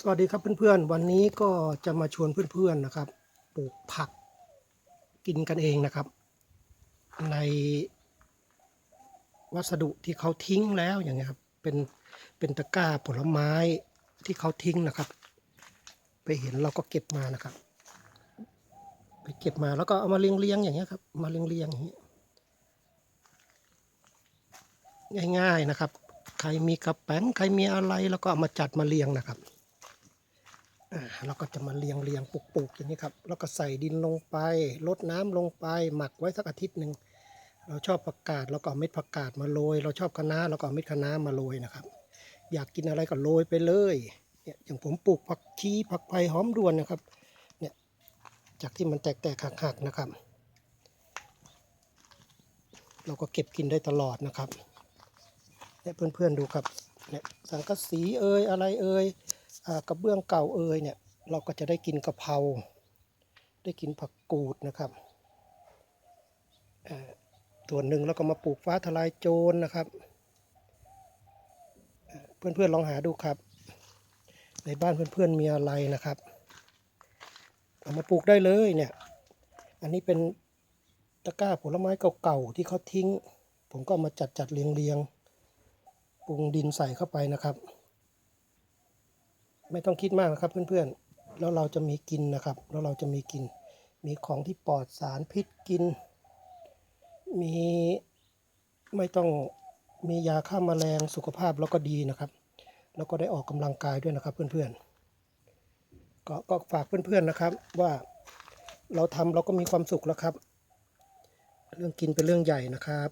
สวัสดีครับเพื่อนๆ วันนี้ก็จะมาชวนเพื่อนๆนะครับปลูกผักกินกันเองนะครับ ในวัสดุที่เขาทิ้งแล้วอย่างเงี้ยครับเป็นเป็นตะกร้าผลไม้ที่เขาทิ้งนะครับ ไปเห็นเราก็เก็บมานะครับ ไปเก็บมาแล้วก็เอามาเรียงๆอย่างเงี้ยครับมาเรียงๆอย่างเงี้ยง่าย ๆนะครับ ใครมีกระแป้งใครมีอะไรแล้วก็เอามาจัดมาเรียงนะครับ เราก็จะมาเรียงเรียงปลูกปลูกอย่างนี้ครับ แล้วก็ใส่ดินลงไปลดน้ำลงไป หมักไว้สักอาทิตย์หนึ่งเราชอบผักกาดเราก็เอาเม็ดผักกาดมาโรย เราชอบคะน้าเราก็เอาเม็ดคะน้ามาโรยนะครับ อยากกินอะไรก็โรยไปเลยเนี่ยอย่างผมปลูกผักชีผักไผ่หอมด่วนนะครับเนี่ยจากที่มันแตกแตกหักหักๆนะครับ เราก็เก็บกินได้ตลอดนะครับเนี่ยเพื่อนๆดูครับเนี่ยสังกะสีเอ่ยอะไรเอ่ย กระเบื้องเก่าเอยเนี่ยเราก็จะได้กินกะเพราได้กินผักกูดนะครับส่วนหนึ่งเราก็มาปลูกฟ้าทลายโจรนะครับ เพื่อนๆลองหาดูครับ ในบ้านเพื่อนๆมีอะไรนะครับเอามาปลูกได้เลยเนี่ย อันนี้เป็นตะกร้าผลไม้เก่าๆที่เขาทิ้ง ผมก็มาจัดจัดๆเรียงเรียงๆปรุงดินใส่เข้าไปนะครับ ไม่ต้องคิดมากนะครับเพื่อนๆ แล้วเราจะมีกินนะครับ แล้วเราจะมีกิน มีของที่ปลอดสารพิษกิน มีไม่ต้องมียาฆ่าแมลงสุขภาพแล้วก็ดีนะครับ แล้วก็ได้ออกกำลังกายด้วยนะครับเพื่อนๆ ก็ก็ฝากเพื่อนๆนะครับว่าเราทำเราก็มีความสุขแล้วครับ เรื่องกินเป็นเรื่องใหญ่นะครับ